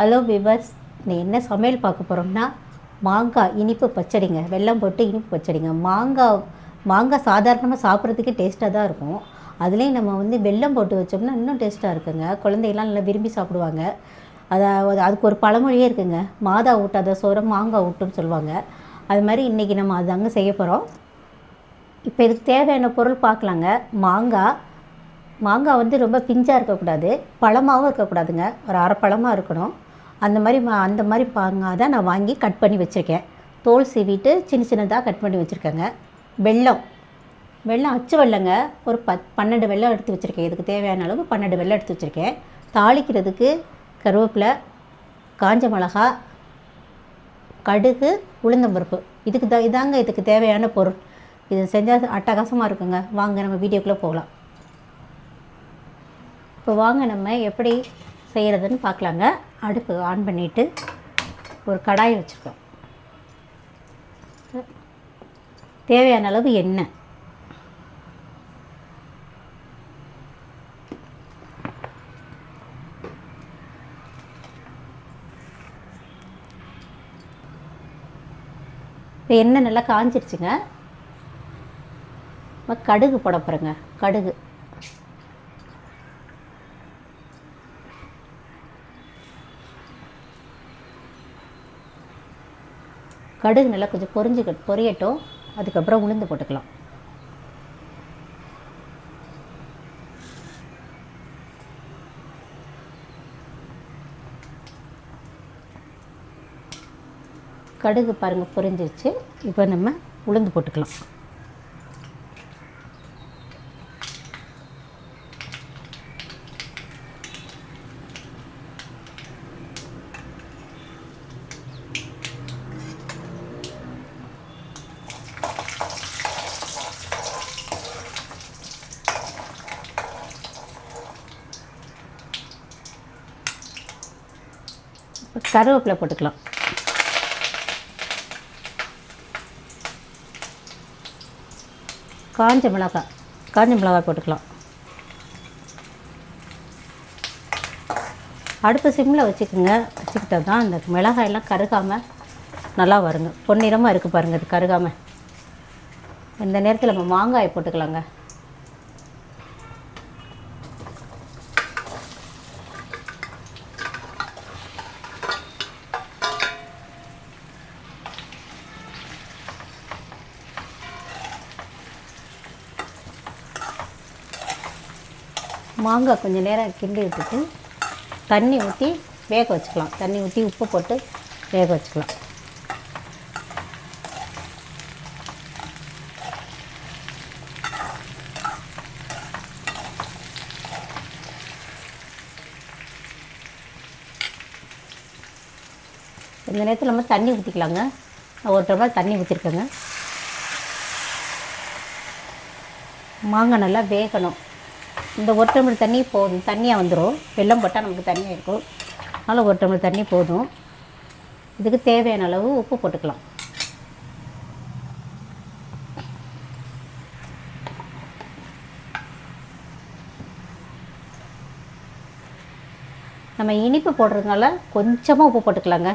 Hello viewers நீ என்ன சமையல் பார்க்க போகிறோம்னா மாங்காய் இனிப்பு பச்சடிங்க. வெல்லம் போட்டு இனிப்பு பச்சடிங்க. மாங்காய் மாங்காய் சாதாரணமாக சாப்பிட்றதுக்கே டேஸ்ட்டாக தான் இருக்கும். அதுலேயும் நம்ம வந்து வெல்லம் போட்டு வச்சோம்னா இன்னும் டேஸ்ட்டாக இருக்குங்க. குழந்தைகள்லாம் நல்லா விரும்பி சாப்பிடுவாங்க. அதாவது அதுக்கு ஒரு பழமொழியே இருக்குங்க. மாதா ஊட்டாத சோறம் மாங்காய் ஊட்டுன்னு சொல்லுவாங்க. அது மாதிரி இன்றைக்கி நம்ம அதாங்க செய்ய போகிறோம் இப்போ இதுக்கு தேவையான பொருள் பார்க்கலாங்க. மாங்காய் மாங்காய் வந்து ரொம்ப பிஞ்சாக இருக்கக்கூடாது. பழமாகவும் இருக்கக்கூடாதுங்க. ஒரு அரை பழமாக இருக்கணும். அந்த மாதிரி அந்த மாதிரி மாங்காய் தான் நான் வாங்கி கட் பண்ணி வச்சுருக்கேன். தோல் சீவிட்டு சின்ன சின்னதாக கட் பண்ணி வச்சுருக்கேங்க. வெல்லம். வெல்லம் அச்சு வெள்ளங்க ஒரு பத் பன்னெண்டு வெள்ளம் எடுத்து வச்சுருக்கேன். இதுக்கு தேவையான அளவு பன்னெண்டு வெள்ளம் எடுத்து வச்சுருக்கேன். தாளிக்கிறதுக்கு கருவேப்பிலை காஞ்ச மிளகா கடுகு உளுந்தம்பருப்பு இதுக்கு தான் இதாங்க இதுக்கு தேவையான பொருள். இது செஞ்சால் அட்டகாசமாக இருக்குங்க. வாங்க நம்ம வீடியோக்குள்ளே போகலாம். இப்போ வாங்க நம்ம எப்படி செய்கிறதுன்னு பார்க்கலாங்க. அடுப்பு ஆன் பண்ணிவிட்டு ஒரு கடாயை வச்சுருக்கோம். தேவையான அளவு எண்ணெய். இப்போ எண்ணெய் நல்லா காஞ்சிருச்சுங்க. கடுகு போட போகிறேங்க கடுகு. கடுகு நல்லா கொஞ்சம் பொரிஞ்சு பொரியட்டும். அதுக்கப்புறம் உளுந்து போட்டுக்கலாம். கடுகு பாருங்கள் பொரிஞ்சிருச்சு. இப்போ நம்ம உளுந்து போட்டுக்கலாம். கருவேப்பிலை போட்டுக்கலாம். காஞ்ச மிளகாய் காஞ்ச மிளகாய் போட்டுக்கலாம். அடுத்த சிம்மில் வச்சுக்கோங்க. வச்சுக்கிட்டா தான் அந்த மிளகாயெல்லாம் கருகாமல் நல்லா வருங்க. பொன்னிறமாக இருக்குது பாருங்கள் இது கருகாமல் இந்த நேரத்தில் நம்ம மாங்காய் போட்டுக்கலாங்க. மாங்காய் கொஞ்சம் நேரம் கிண்டி விட்டுட்டு தண்ணி ஊற்றி வேக வச்சுக்கலாம். தண்ணி ஊற்றி உப்பு போட்டு வேக வச்சுக்கலாம். இந்த நேரத்தில் நம்ம தண்ணி ஊற்றிக்கலாங்க ஒரு டம்ளர் தண்ணி ஊற்றிருக்கேங்க மாங்காய் நல்லா வேகணும். இந்த ஒரு டம்ளர் தண்ணி போதும். தண்ணியாக வந்துடும் வெள்ளம் போட்டால் நமக்கு தண்ணியாக இருக்கும். அதனால் ஒரு டம்ளர் தண்ணி போதும். இதுக்கு தேவையான அளவு உப்பு போட்டுக்கலாம். நம்ம இனிப்பு போடுறதுனால கொஞ்சமாக உப்பு போட்டுக்கலாங்க.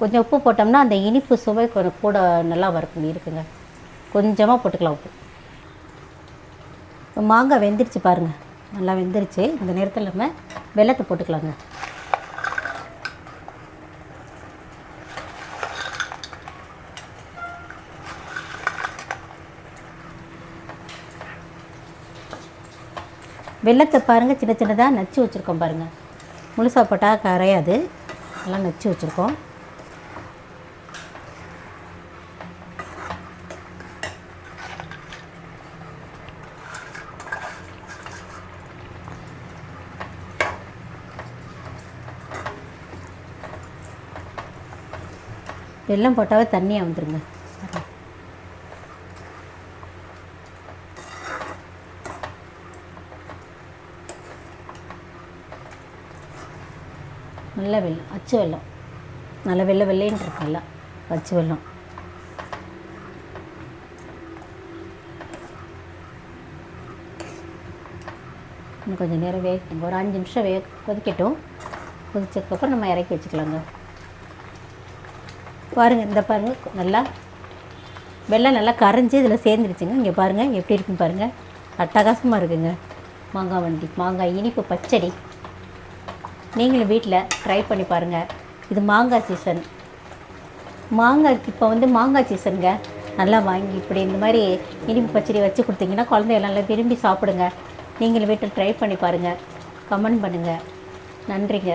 கொஞ்சம் உப்பு போட்டோம்னா அந்த இனிப்பு சுவை கொஞ்சம் கூட நல்லா வரும் இருக்குங்க. கொஞ்சமாக போட்டுக்கலாம் உப்பு. மாங்காய் வெந்துருச்சு பாருங்கள் நல்லா வெந்துருச்சு. இந்த நேரத்தில் நம்ம வெள்ளத்தை போட்டுக்கலாங்க. வெள்ளத்தை பாருங்கள் சின்ன சின்னதாக நச்சு வச்சுருக்கோம் பாருங்கள் முழுசாக போட்டால் கரையாது. நல்லா நச்சு வச்சுருக்கோம். வெல்லம் போட்டாவே தண்ணியாக வந்துருங்க. நல்ல வெள்ளம் அச்சு வெல்லம் நல்ல வெள்ளை வெள்ளைன்னு இருக்குல்ல அச்சு வெள்ளம். இன்னும் கொஞ்சம் நேரம் வேக ஒரு அஞ்சு நிமிஷம் வே கொதிக்கட்டும். கொதிச்சதுக்கப்புறம் நம்ம இறக்கி வச்சுக்கலாங்க. பாருங்கள் இந்த பாருங்கள் நல்லா வெள்ளம் நல்லா கரைஞ்சி இதில் சேர்ந்துருச்சுங்க. இங்கே பாருங்கள் எப்படி இருக்குன்னு பாருங்கள் அட்டகாசமாக இருக்குங்க. மாங்காய் வண்டி மாங்காய் இனிப்பு பச்சடி. நீங்களும் வீட்டில் ட்ரை பண்ணி பாருங்கள் இது மாங்காய் சீசன் மாங்காய் இப்போ வந்து மாங்காய் சீசனுங்க நல்லா வாங்கி இப்படி இந்த மாதிரி இனிப்பு பச்சடி வச்சு கொடுத்தீங்கன்னா குழந்தைகள் நல்லா விரும்பி சாப்பிடுங்க. நீங்களும் வீட்டில் ட்ரை பண்ணி பாருங்கள் கமெண்ட் பண்ணுங்கள் நன்றிங்க.